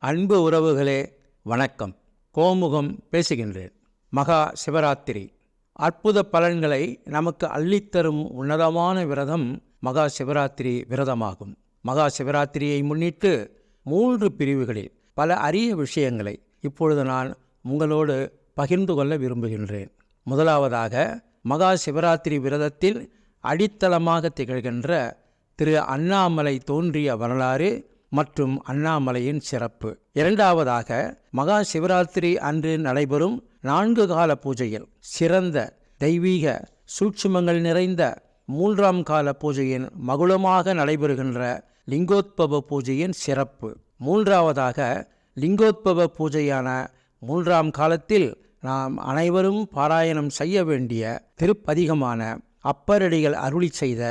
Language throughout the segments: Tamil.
அன்பு உறவுகளே வணக்கம். கோமுகம் பேசுகின்றேன். மகா சிவராத்திரி. அற்புத பலன்களை நமக்கு அள்ளித்தரும் உன்னதமான விரதம் மகா சிவராத்திரி விரதமாகும். மகா சிவராத்திரியை முன்னிட்டு மூன்று பிரிவுகளில் பல அரிய விஷயங்களை இப்பொழுது நான் உங்களோடு பகிர்ந்து கொள்ள விரும்புகின்றேன். முதலாவதாக மகா சிவராத்திரி விரதத்தில் அடித்தளமாக திகழ்கின்ற திரு அண்ணாமலை தோன்றிய வரலாறு மற்றும் அண்ணாமலையின் சிறப்பு. இரண்டாவதாக மகா சிவராத்திரி அன்று நடைபெறும் நான்கு கால பூஜையில் சிறந்த தெய்வீக சூட்சுமங்கள் நிறைந்த மூன்றாம் கால பூஜையின் மகுளமாக நடைபெறுகின்ற லிங்கோத்பவ பூஜையின் சிறப்பு. மூன்றாவதாக லிங்கோத்பவ பூஜையான மூன்றாம் காலத்தில் நாம் அனைவரும் பாராயணம் செய்ய வேண்டிய திருப்பதிகமான அப்பரடிகள் அருளி செய்த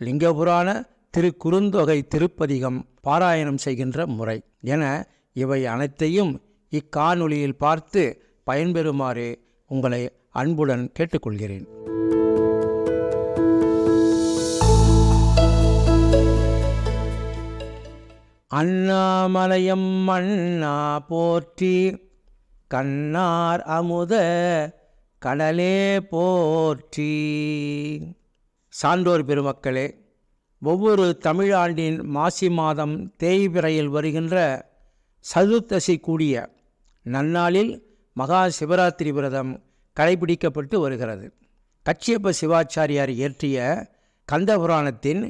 லிங்கபுராண திரு குறுந்தொகை திருப்பதிகம் பாராயணம் செய்கின்ற முறை. என இவை அனைத்தையும் இக்காணொளியில் பார்த்து பயன்பெறுமாறு உங்களை அன்புடன் கேட்டுக்கொள்கிறேன். அண்ணாமலையம் மண்ணா போற்றி கண்ணார் அமுத கடலே போற்றி. சான்றோர் பெருமக்களே ஒவ்வொரு தமிழாண்டின் மாசி மாதம் தேய்பிறையில் வருகின்ற சதுர்த்தசி கூடிய நன்னாளில் மகா சிவராத்திரி விரதம் கடைபிடிக்கப்பட்டு வருகிறது. கச்சியப்ப சிவாச்சாரியார் இயற்றிய கந்தபுராணத்தின்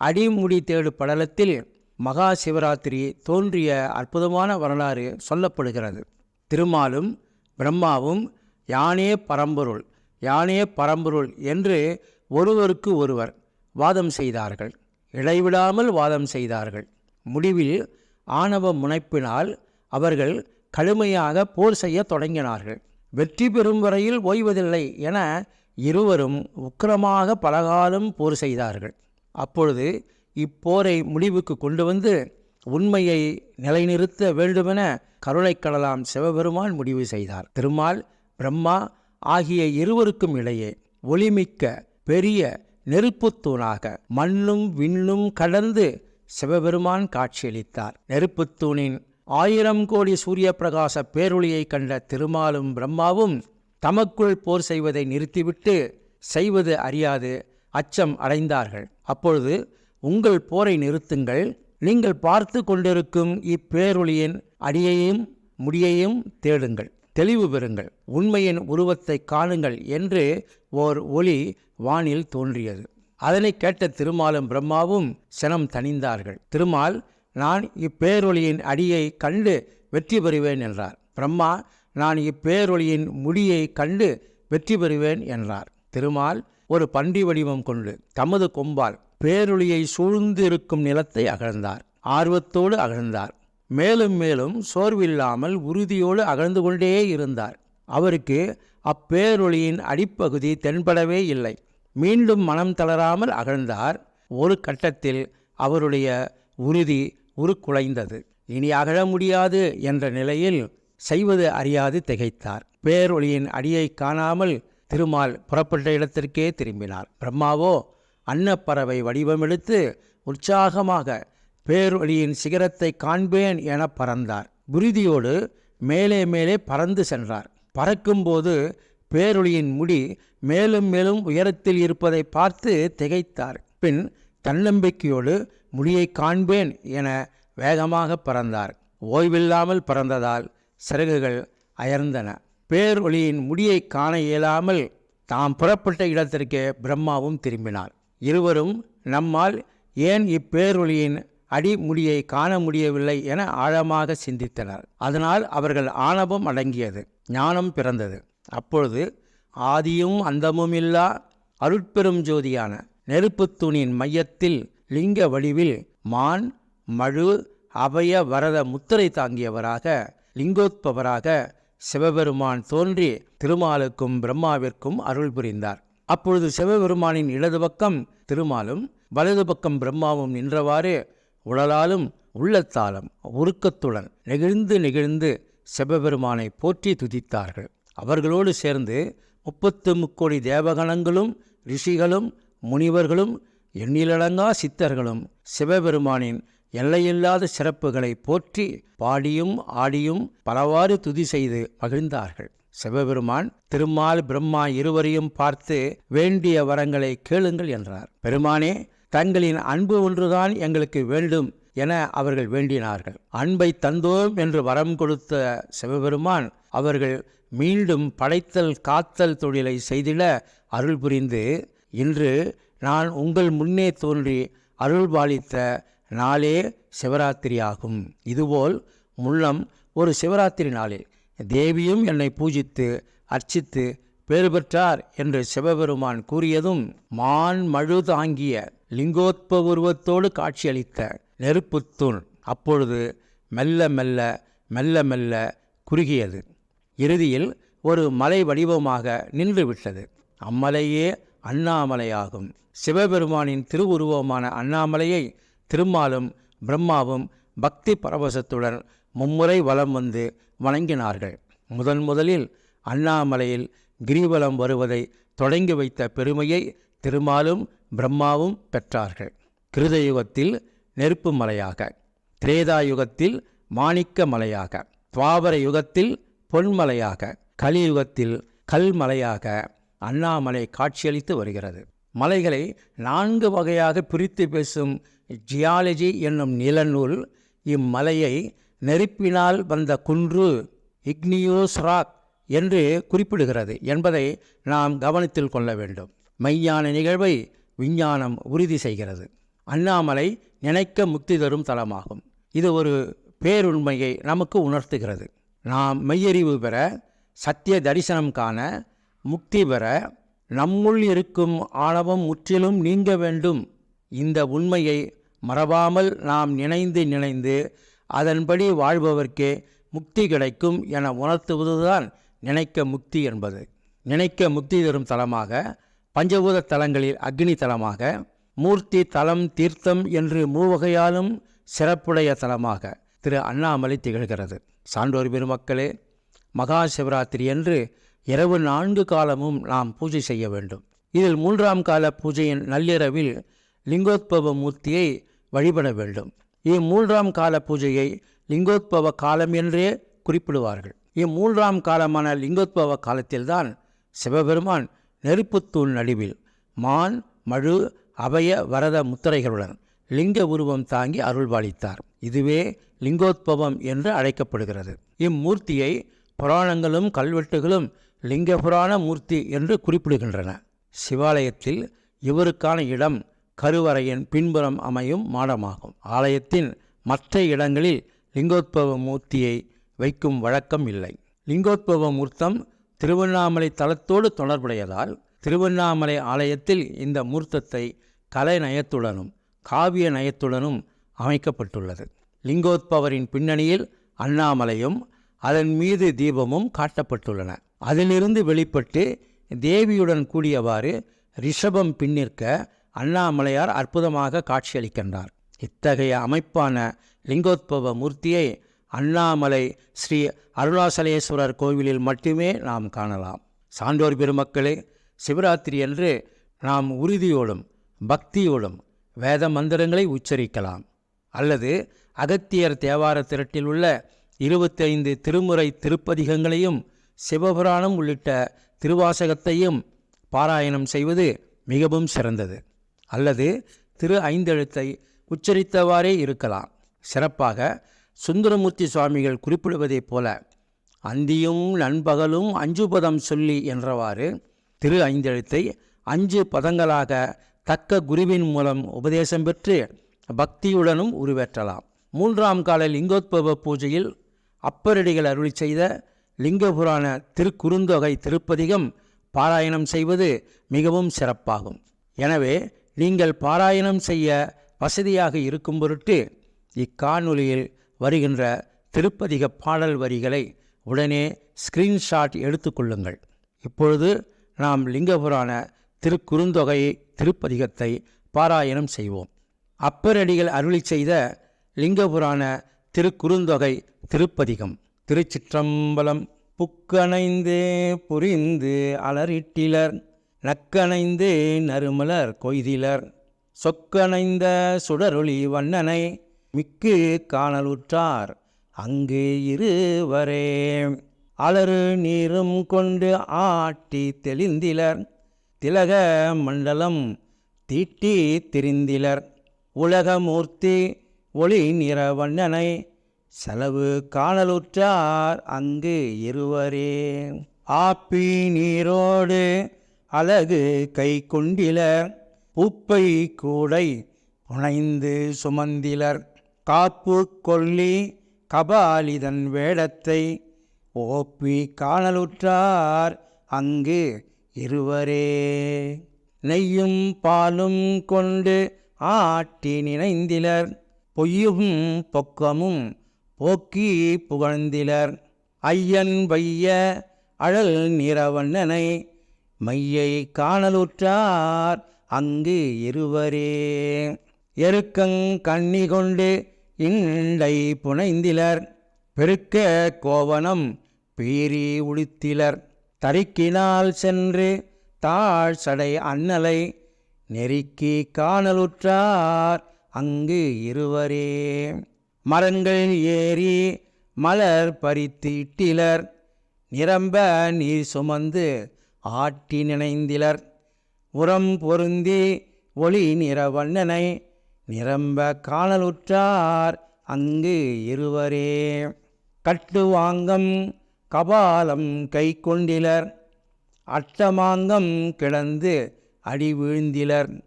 அடிமுடி தேடு படலத்தில் மகா சிவராத்திரி தோன்றிய அற்புதமான வரலாறு சொல்லப்படுகிறது. திருமாலும் பிரம்மாவும் யானே பரம்பொருள் யானே பரம்பொருள் என்று ஒருவருக்கு ஒருவர் வாதம் செய்தார்கள். இடைவிடாமல் வாதம் செய்தார்கள். முடிவில் ஆணவ முனைப்பினால் அவர்கள் கடுமையாக போர் செய்ய தொடங்கினார்கள். வெற்றி பெறும் வரையில் ஓய்வதில்லை என இருவரும் உக்கிரமாக பலகாலம் போர் செய்தார்கள். அப்பொழுது இப்போரை முடிவுக்கு கொண்டு வந்து உண்மையை நிலைநிறுத்த வேண்டுமென கருணைக்கடலாம் சிவபெருமான் முடிவு செய்தார். திருமால் பிரம்மா ஆகிய இருவருக்கும் இடையே ஒளிமிக்க பெரிய நெருப்புத்தூணாக மண்ணும் விண்ணும் கடந்து சிவபெருமான் காட்சியளித்தார். நெருப்புத்தூணின் ஆயிரம் கோடி சூரிய பிரகாச பேரொளியை கண்ட திருமாலும் பிரம்மாவும் தமக்குள் போர் செய்வதை நிறுத்திவிட்டு செய்வது அறியாது அச்சம் அடைந்தார்கள். அப்பொழுது உங்கள் போரை நிறுத்துங்கள். நீங்கள் பார்த்து கொண்டிருக்கும் இப்பேரொளியின் அடியையும் முடியையும் தேடுங்கள். தெளிவு பெறுங்கள். உண்மையின் உருவத்தை காணுங்கள் என்று ஓர் ஒளி வானில் தோன்றியது. அதனை கேட்ட திருமாலும் பிரம்மாவும் சினம் தணிந்தார்கள். திருமால் நான் இப்பேரொளியின் அடியை கண்டு வெற்றி பெறுவேன் என்றார். பிரம்மா நான் இப்பேரொளியின் முடியை கண்டு வெற்றி பெறுவேன் என்றார். திருமால் ஒரு பன்றி வடிவம் கொண்டு தமது கொம்பால் பேரொளியை சூழ்ந்து இருக்கும் நிலத்தை அகழ்ந்தார். ஆர்வத்தோடு அகழ்ந்தார். மேலும் மேலும் சோர்வில்லாமல் உறுதியோடு அகழ்ந்து கொண்டே இருந்தார். அவருக்கு அப்பேரொளியின் அடிப்பகுதி தென்படவே இல்லை. மீண்டும் மனம் தளராமல் அகழ்ந்தார். ஒரு கட்டத்தில் அவருடைய உறுதி உருக்குலைந்தது. இனி அகழ முடியாது என்ற நிலையில் செய்வது அறியாது திகைத்தார். பேரொளியின் அடியை காணாமல் திருமால் புறப்பட்ட இடத்திற்கே திரும்பினார். பிரம்மாவோ அன்னப்பறவை வடிவமெடுத்து உற்சாகமாக பேரொழியின் சிகரத்தை காண்பேன் என பறந்தார். குருதியோடு மேலே மேலே பறந்து சென்றார். பறக்கும்போது பேரொளியின் முடி மேலும் மேலும் உயரத்தில் இருப்பதை பார்த்து திகைத்தார். பின் தன்னம்பிக்கையோடு முடியை காண்பேன் என வேகமாக பறந்தார். ஓய்வில்லாமல் பறந்ததால் சிறகுகள் அயர்ந்தன. பேரொளியின் முடியை காண இயலாமல் தாம் புறப்பட்ட இடத்திற்கே பிரம்மாவும் திரும்பினார். இருவரும் நம்மால் ஏன் இப்பேரொளியின் அடிமுடியை காண முடியவில்லை என ஆழமாக சிந்தித்தனர். அதனால் அவர்கள் ஆணவம் அடங்கியது ஞானம் பிறந்தது. அப்பொழுது ஆதியும் அந்தமும் இல்லா அருட்பெரும் ஜோதியான நெருப்புத் தூணின் மையத்தில் லிங்க வடிவில் மான் மழு அபய வரத முத்திரை தாங்கியவராக லிங்கோத்பவராக சிவபெருமான் தோன்றி திருமாலுக்கும் பிரம்மாவிற்கும் அருள் புரிந்தார். அப்பொழுது சிவபெருமானின் இடது பக்கம் திருமாலும் வலது பக்கம் பிரம்மாவும் நின்றவாறு உடலாலும் உள்ளத்தாலும் உருக்கத்துடன் நெகிழ்ந்து நெகிழ்ந்து சிவபெருமானை போற்றி துதித்தார்கள். அவர்களோடு சேர்ந்து முப்பத்து முக்கோடி தேவகணங்களும் ரிஷிகளும் முனிவர்களும் எண்ணிலடங்கா சித்தர்களும் சிவபெருமானின் எல்லையில்லாத சிறப்புகளை போற்றி பாடியும் ஆடியும் பலவாறு துதி செய்து மகிழ்ந்தார்கள். சிவபெருமான் திருமால் பிரம்மா இருவரையும் பார்த்து வேண்டிய வரங்களை கேளுங்கள் என்றார். பெருமானே தங்களின் அன்பு ஒன்றுதான் எங்களுக்கு வேண்டும் என அவர்கள் வேண்டினார்கள். அன்பை தந்தோம் என்று வரம் கொடுத்த சிவபெருமான் அவர்கள் மீண்டும் படைத்தல் காத்தல் தொழிலை செய்திட அருள் புரிந்து இன்று நான் உங்கள் முன்னே தோன்றி அருள் பாலித்த நாளே சிவராத்திரியாகும் இதுபோல் முள்ளம் ஒரு சிவராத்திரி நாளில் தேவியும் என்னை பூஜித்து அர்ச்சித்து பேறு பெற்றார் என்று சிவபெருமான் கூறியதும் மான் மழு தாங்கிய லிங்கோத்ப உருவத்தோடு காட்சியளித்த நெருப்புத்தூண் அப்பொழுது மெல்ல மெல்ல மெல்ல மெல்ல குறுகியது. இறுதியில் ஒரு மலை வடிவமாக நின்றுவிட்டது. அம்மலையே அண்ணாமலையாகும். சிவபெருமானின் திருவுருவமான அண்ணாமலையை திருமாலும் பிரம்மாவும் பக்தி பரவசத்துடன் மும்முறை வலம் வந்து வணங்கினார்கள். முதன் முதலில் அண்ணாமலையில் கிரிவலம் வருவதை தொடங்கி வைத்த பெருமையை திருமாலும் பிரம்மாவும் பெற்றார்கள். கிருதயுகத்தில் நெருப்பு மலையாக திரேதா யுகத்தில் மாணிக்க மலையாக துவாபர யுகத்தில் பொன்மலையாக கலியுகத்தில் கல்மலையாக அண்ணாமலை காட்சியளித்து வருகிறது. மலைகளை நான்கு வகையாக பிரித்து பேசும் ஜியாலஜி என்னும் நிலநூல் இம்மலையை நெருப்பினால் வந்த குன்று இக்னியோஸ் ராக் என்று குறிப்பிடுகிறது என்பதை நாம் கவனத்தில் கொள்ள வேண்டும். மெய்யான நிகழ்வை விஞ்ஞானம் உறுதி செய்கிறது. அண்ணாமலை நினைக்க முக்தி தரும் தலமாகும். இது ஒரு பேருண்மையை நமக்கு உணர்த்துகிறது. நாம் மெய்யறிவு பெற சத்திய தரிசனம் காண முக்தி பெற நம்முள் இருக்கும் ஆணவம் முற்றிலும் நீங்க வேண்டும். இந்த உண்மையை மறவாமல் நாம் நினைந்து நினைந்து அதன்படி வாழ்பவர்க்கே முக்தி கிடைக்கும் என உணர்த்துவதுதான் நினைக்க முக்தி என்பது. நினைக்க முக்தி தரும் தலமாக பஞ்சபூத தலங்களில் அக்னி தலமாக மூர்த்தி தலம் தீர்த்தம் என்று மூவகையாலும் சிறப்புடைய தலமாக திரு அண்ணாமலை திகழ்கிறது. சான்றோர் பெருமக்களே மகா சிவராத்திரி என்று இரவு நான்கு காலமும் நாம் பூஜை செய்ய வேண்டும். இதில் மூன்றாம் கால பூஜையின் நள்ளிரவில் லிங்கோத்பவ மூர்த்தியை வழிபட வேண்டும். இம்மூன்றாம் கால பூஜையை லிங்கோத்பவ காலம் என்றே குறிப்பிடுவார்கள். இம்மூன்றாம் காலமான லிங்கோத்பவ காலத்தில்தான் சிவபெருமான் நெருப்புத்தூண் நடுவில் மான் மழு அபய வரத முத்திரைகளுடன் லிங்க உருவம் தாங்கி அருள்பாலித்தார் இதுவே லிங்கோத்பவம் என்று அழைக்கப்படுகிறது. இம்மூர்த்தியை புராணங்களும் கல்வெட்டுகளும் லிங்க புராண மூர்த்தி என்று குறிப்பிடுகின்றன. சிவாலயத்தில் இவருக்கான இடம் கருவறையின் பின்புறம் அமையும் மாடமாகும். ஆலயத்தின் மற்ற இடங்களில் லிங்கோத்பவ மூர்த்தியை வைக்கும் வழக்கம் இல்லை. லிங்கோத்பவ மூர்த்தம் திருவண்ணாமலை தலத்தோடு தொடர்புடையதால் திருவண்ணாமலை ஆலயத்தில் இந்த மூர்த்தத்தை கலை நயத்துடனும் காவிய நயத்துடனும் அமைக்கப்பட்டுள்ளது. லிங்கோத்பவரின் பின்னணியில் அண்ணாமலையும் அதன் மீது தீபமும் காட்டப்பட்டுள்ளன. அதிலிருந்து வெளிப்பட்டு தேவியுடன் கூடியவாறு ரிஷபம் பின்னிற்க அண்ணாமலையார் அற்புதமாக காட்சியளிக்கின்றார். இத்தகைய அமைப்பான லிங்கோத்பவ மூர்த்தியை அண்ணாமலை ஸ்ரீ அருணாசலேஸ்வரர் கோவிலில் மட்டுமே நாம் காணலாம். சான்றோர் பெருமக்களே சிவராத்திரி அன்று நாம் உறுதியோடும் பக்தியோடும் வேத மந்திரங்களை உச்சரிக்கலாம். அல்லது அகத்தியர் தேவார திரட்டில் உள்ள இருபத்தைந்து திருமுறை திருப்பதிகங்களையும் சிவபுராணம் உள்ளிட்ட திருவாசகத்தையும் பாராயணம் செய்வது மிகவும் சிறந்தது. அல்லது திரு ஐந்தெழுத்தை உச்சரித்தவாறே இருக்கலாம். சிறப்பாக சுந்தரமூர்த்தி சுவாமிகள் குறிப்பிடுவதைப் போல அந்தியும் நண்பகலும் அஞ்சு பதம் சொல்லி என்றவாறு திரு ஐந்தெழுத்தை அஞ்சு பதங்களாக தக்க குருவின் மூலம் உபதேசம் பெற்று பக்தியுடனும் உருவேற்றலாம். மூன்றாம் கால லிங்கோத்பவ பூஜையில் அப்பரடிகள் அருளி செய்த லிங்கபுராண திருக்குறுந்தொகை திருப்பதிகம் பாராயணம் செய்வது மிகவும் சிறப்பாகும். எனவே நீங்கள் பாராயணம் செய்ய வசதியாக இருக்கும் பொருட்டு இக்காணொலியில் வருகின்ற திருப்பதிக பாடல் வரிகளை உடனே ஸ்கிரீன்ஷாட் எடுத்துக்கொள்ளுங்கள் இப்பொழுது நாம் லிங்கபுராண திருக்குறுந்தொகை திருப்பதிகத்தை பாராயணம் செய்வோம். அப்பரடிகள் அருளி செய்த லிங்கபுராண திருக்குறுந்தொகை திருப்பதிகம். திருச்சிற்றம்பலம் புக்கணைந்தே புரிந்து அலரிட்டிலர் நக்கணைந்தே நறுமலர் கொய்திலர். சொக்கணைந்த சுடரொளி வண்ணனை மிக்கு காணலுற்றார். அங்கு இருவரே. அலறு நீரும் கொண்டு ஆட்டி தெளிந்திலர். திலக மண்டலம் தீட்டி திரிந்திலர். உலகமூர்த்தி ஒளி நிற வண்ணனை. செலவு காணலுற்றார் அங்கு இருவரே. ஆப்பி நீரோடு அழகு கை கொண்டிலர். உப்பை கூடை புனைந்து சுமந்திலர். காப்பு கொல்லி கபாலிதன் வேடத்தை ஓப்பி காணலுற்றார் அங்கு இருவரே. நெய்யும் பாலும் கொண்டு ஆட்டி நினைந்திலர் பொய்யும் பொக்கமும் போக்கி புகழ்ந்திலர். ஐயன் வைய அழல் நிறவண்ணனை மையை காணலுற்றார் அங்கு இருவரே. எருக்கங் கண்ணி கொண்டு இண்டை புனைந்திலர் பெருக்க கோவனம் பீறி உளித்திலர் தரிக்கினால் சென்று தாழ் சடை அன்னலை நெருக்கி காணலுற்றார் அங்கு இருவரே. மரங்கள் ஏறி மலர் பறித்து இட்டிலர் நிரம்ப நீர் சுமந்து ஆட்டி நினைந்திலர். உரம் பொருந்தி ஒளி நிற வண்ணனை நிரம்ப காணலுற்றார் அங்கு இருவரே. கட்டுவாங்கம் கபாலம் கை கொண்டிலர் அட்டமாங்கம் கிடந்து அடி வீழ்ந்திலர்.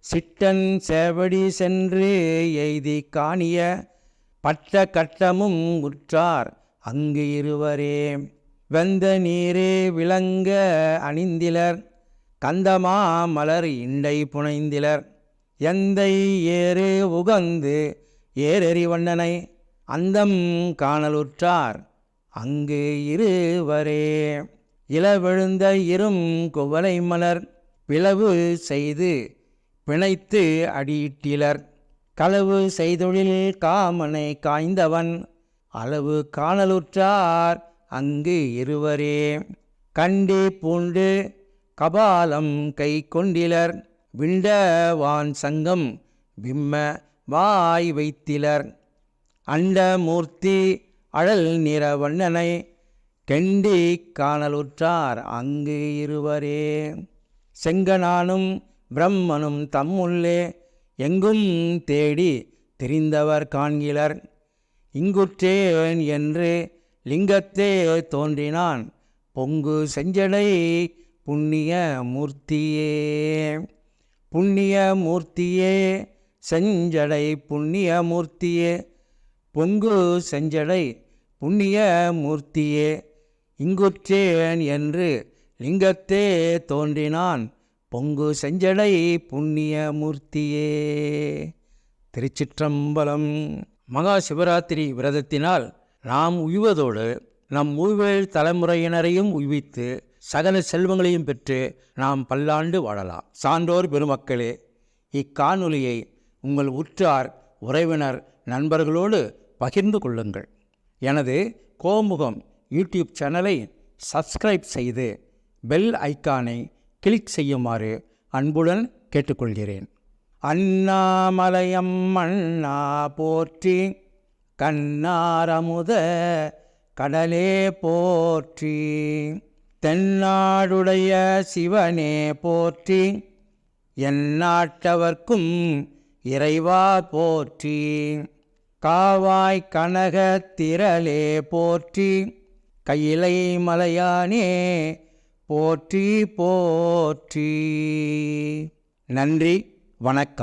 சிட்டன் சேவடி சென்று எய்தி காணிய பட்ட கட்டமும் உற்றார் அங்கு இருவரே. வெந்த நீரே விளங்க அணிந்திலர். கந்தமா மலர் இண்டை புனைந்திலர். எந்தை ஏறு உகந்து ஏறெறிவண்ணனை அந்தம் காணலுற்றார். அங்கு இருவரே. இளவெழுந்த இரும் குவளை மலர் பிளவு செய்து பிணைத்து அடியிட்டிலர். களவு செய்தொழில் காமனை காய்ந்தவன் அளவு காணலுற்றார். அங்கு இருவரே. கண்டி பூண்டு கபாலம் கை கொண்டிலர் விண்டவான் சங்கம் விம்ம வாய் வைத்திலர். அண்டமூர்த்தி அழல் நிற வண்ணனை கெண்டி காணலுற்றார் அங்கு இருவரே. செங்கனானும் பிரம்மனும் தம்முள்ளே எங்கும் தேடி தெரிந்தவர் காண்கிலர். இங்குற்றேன் என்று லிங்கத்தே தோன்றினான். பொங்கு செஞ்சடை புண்ணிய மூர்த்தியே. புண்ணிய மூர்த்தியே செஞ்சடை புண்ணிய மூர்த்தியே பொங்கு செஞ்சடை புண்ணிய மூர்த்தியே இங்குற்றேன் என்று லிங்கத்தே தோன்றினான். பொங்கு செஞ்சடை புண்ணிய மூர்த்தியே திருச்சிற்றம்பலம் மகா சிவராத்திரி விரதத்தினால் நாம் உய்வதோடு நம் உய்வேல் தலைமுறையினரையும் உய்வித்து சகல செல்வங்களையும் பெற்று நாம் பல்லாண்டு வாழலாம். சான்றோர் பெருமக்களே இக்காணொலியை உங்கள் உற்றார் உறவினர் நண்பர்களோடு பகிர்ந்து கொள்ளுங்கள். எனது கோமுகம் யூடியூப் சேனலை சப்ஸ்கிரைப் செய்து பெல் ஐக்கானை கிளிக் செய்யுமாறு அன்புடன் கேட்டுக்கொள்கிறேன். அண்ணாமலையம் அண்ணா போற்றி கண்ணாரமுத கடலே போற்றி. தென்னாடுடைய சிவனே போற்றி எந்நாட்டவர்க்கும் இறைவா போற்றி. காவாய் கனக திரளே போற்றி கையிலை மலையானே போற்றி போற்றி. நன்றி வணக்கம்.